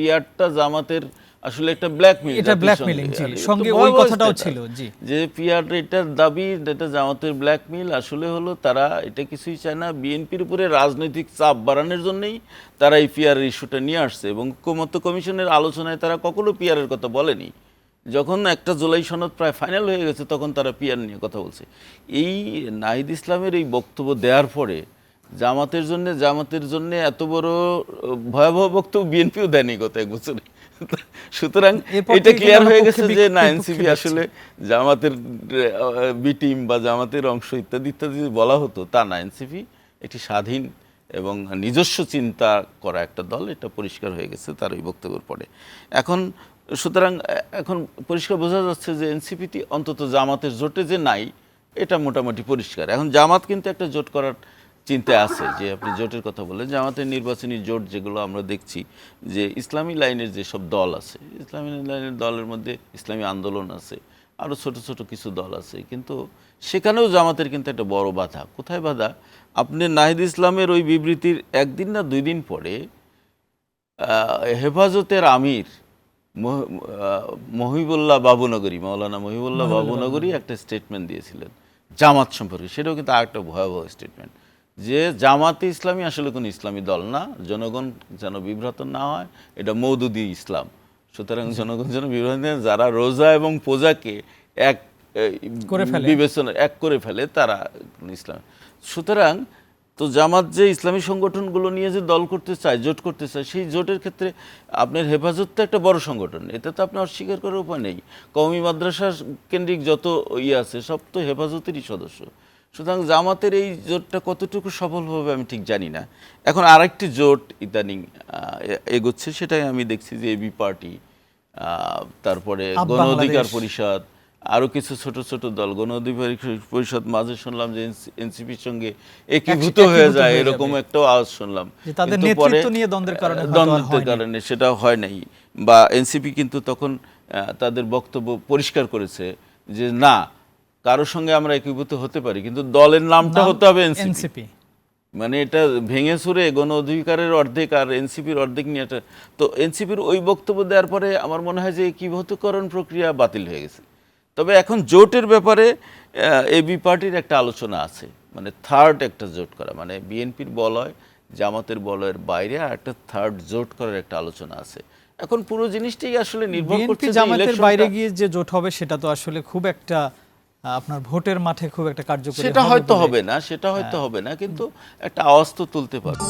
পিয়ারটা জামাতের আসলে একটা ব্ল্যাকমেইল এটা জি। সঙ্গে ওই কথাটাও ছিল, জি। যে পিয়ার এটার দাবি এটা জামাতের ব্ল্যাকমেইল আসলে হলো তারা এটা কিছুই চায় না বিএনপির উপরে রাজনৈতিক চাপ বাড়ানোর জন্যই তারা এই পিয়ার ইস্যুটা নিয়ে আসছে এবং ঐক্যমত্য কমিশনের আলোচনায় তারা কখনো পিয়ারের কথা বলেনি যখন একটা জুলাই সনদ প্রায় ফাইনাল হয়ে গেছে তখন তারা পিয়ার নিয়ে কথা বলছে এই নাহিদ ইসলামের এই বক্তব্য দেওয়ার পরে জামাতের জন্য জামাতের জন্য এত বড় ভয়াবহ বক্তব্য বিএনপিও দেয়নি গত এক বছরে। সুতরাং এটা ক্লিয়ার হয়ে গেছে যে না এনসিপি আসলে জামাতের বি টিম বা জামাতের অংশ ইত্যাদি ইত্যাদি বলা হতো তা না এনসিপি একটি স্বাধীন এবং নিজস্ব চিন্তা করা একটা দল এটা পরিষ্কার হয়ে গেছে তার ওই বক্তব্যের পরে। এখন সুতরাং এখন পরিষ্কার বোঝা যাচ্ছে যে এনসিপিটি অন্তত জামাতের জোটে যে নাই এটা মোটামুটি পরিষ্কার। এখন জামাত কিন্তু একটা জোট করার চিন্তায় আছে যে আপনি জোটের কথা বললেন জামাতের নির্বাচনী জোট যেগুলো আমরা দেখছি যে ইসলামী লাইনের যেসব দল আছে ইসলামী লাইনের দলের মধ্যে ইসলামী আন্দোলন আছে আরও ছোট ছোট কিছু দল আছে কিন্তু সেখানেও জামাতের কিন্তু একটা বড় বাধা। কোথায় বাধা? আপনি নাহিদ ইসলামের ওই বিবৃতির একদিন না দুই দিন পরে হেফাজতের আমির মহিবুল্লাহ বাবুনগরী মৌলানা মহিবুল্লাহ বাবুনগরী একটা স্টেটমেন্ট দিয়েছিলেন জামাত সম্পর্কে। সেটাও কিন্তু আরেকটা ভয়াবহ স্টেটমেন্ট যে জামাতে ইসলামী আসলে কোনো ইসলামী দল না জনগণ যেন বিভ্রাত না হয় এটা মৌদুদি ইসলাম। সুতরাং জনগণ যেন বিভ্রাত যারা রোজা এবং পূজাকে এক করে ফেলে। বিবেচনা এক করে ফেলে তারা ইসলাম। সুতরাং তো জামাত যে ইসলামী সংগঠনগুলো নিয়ে যে দল করতে চায় জোট করতে চায় সেই জোটের ক্ষেত্রে আপনার হেফাজত তো একটা বড় সংগঠন এতে তো আপনি অস্বীকার করার উপায় নেই। কওমি মাদ্রাসা কেন্দ্রিক যত ইয়ে আছে সব তো হেফাজতেরই সদস্য। সুতরাং জামাতের এই জোটটা কতটুকু সফল হবে আমি ঠিক জানি না। এখন আরেকটি জোট ইদানিং এগোচ্ছে সেটাই আমি দেখছি যে এবি পার্টি তারপরে গণ অধিকার পরিষদ আরও কিছু ছোট ছোট দল গণ অধিকার পরিষদ মাঝে শুনলাম যে এনসিপির সঙ্গে একীভূত হয়ে যায় এরকম একটা আওয়াজ শুনলাম। দ্বন্দ্বের কারণে সেটা হয় নাই। বা এনসিপি কিন্তু তখন তাদের বক্তব্য পরিষ্কার করেছে যে না কারোর সঙ্গে আমরা একীভূত হতে পারি কিন্তু দলের নামটা হতে হবে এনসিপি। মানে এটা ভেঙে সুরে গণ অধিকারের অর্ধেক আর এনসিপির অর্ধেক নিয়ে একটা তো এনসিপির ওই বক্তব্য দেওয়ার পরে আমার মনে হয় যে একীভূতকরণ প্রক্রিয়া বাতিল হয়ে গেছে। তবে এখন জোটের ব্যাপারে এবি পার্টির একটা আলোচনা আছে। মানে থার্ড একটা জোট করা। মানে বিএনপির বলয় জামাতের বলয়ের বাইরে আর একটা থার্ড জোট করার একটা আলোচনা আছে। এখন পুরো জিনিসটাই আসলে নির্ভর করছে জামাতের বাইরে গিয়ে যে জোট হবে সেটা তো আসলে খুব একটা আপনার ভোটের মাঠে খুব একটা কার্যকরী সেটা হয়তো হবে না সেটা হয়তো হবে না কিন্তু একটা আওয়াজ তো তুলতে পারবে।